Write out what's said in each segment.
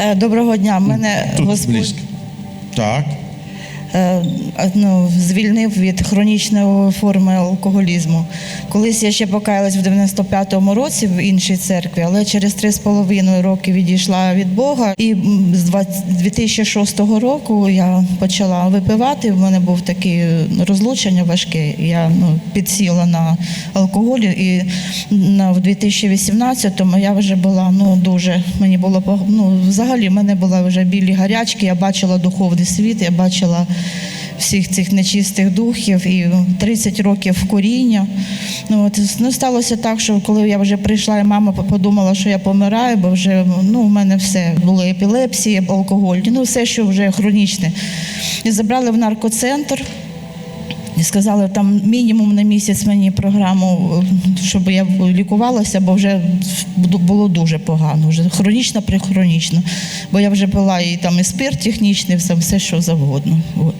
Е, Доброго дня. Мене Тут Господь близько. Так. Е, ну, звільнив від хронічної форми алкоголізму. Колись я ще покаялась в 95-му році в іншій церкві, але через три з половиною роки відійшла від Бога. І з 20 2006 року я почала випивати. В мене був таке розлучення важке. Я ну, підсіла на алкоголь. І на, в 2018-му я вже була ну, дуже, мені було ну, взагалі в мене була вже білі гарячки, я бачила духовний світ, я бачила всіх цих нечистих духів і 30 років коріння. Ну, от, ну, сталося так, що коли я вже прийшла, і мама подумала, що я помираю, бо вже ну, у мене все були епілепсії, алкоголь, ну все, що вже хронічне. І забрали в наркоцентр. Сказали, там мінімум на місяць мені програму, щоб я лікувалася, бо вже було дуже погано, вже хронічно прихронічно. Бо я вже пила і там і спирт технічний, все, все що завгодно. От.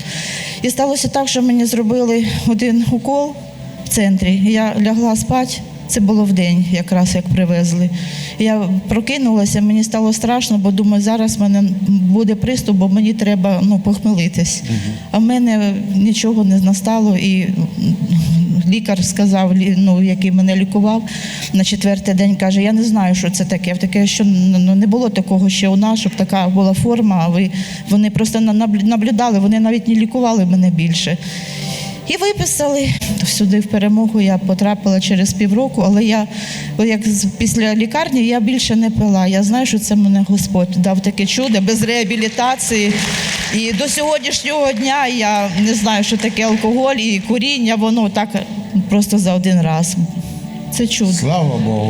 І сталося так, що мені зробили один укол в центрі. Я лягла спати. Це було в день, якраз як привезли. Я прокинулася, мені стало страшно, бо думаю, зараз в мене буде приступ, бо мені треба ну, похмелитись. А в мене нічого не настало, і лікар сказав, ну, який мене лікував на четвертий день, каже: Я не знаю, що це таке. Таке, що ну, не було такого ще у нас, щоб така була форма. А ви вони просто на- наблю- наблюдали, вони навіть не лікували мене більше. І виписали сюди в перемогу. Я потрапила через півроку, але я як після лікарні я більше не пила. Я знаю, що це мене Господь дав таке чудо без реабілітації. І до сьогоднішнього дня я не знаю, що таке алкоголь і куріння, воно так просто за один раз. Це чудо. Слава Богу.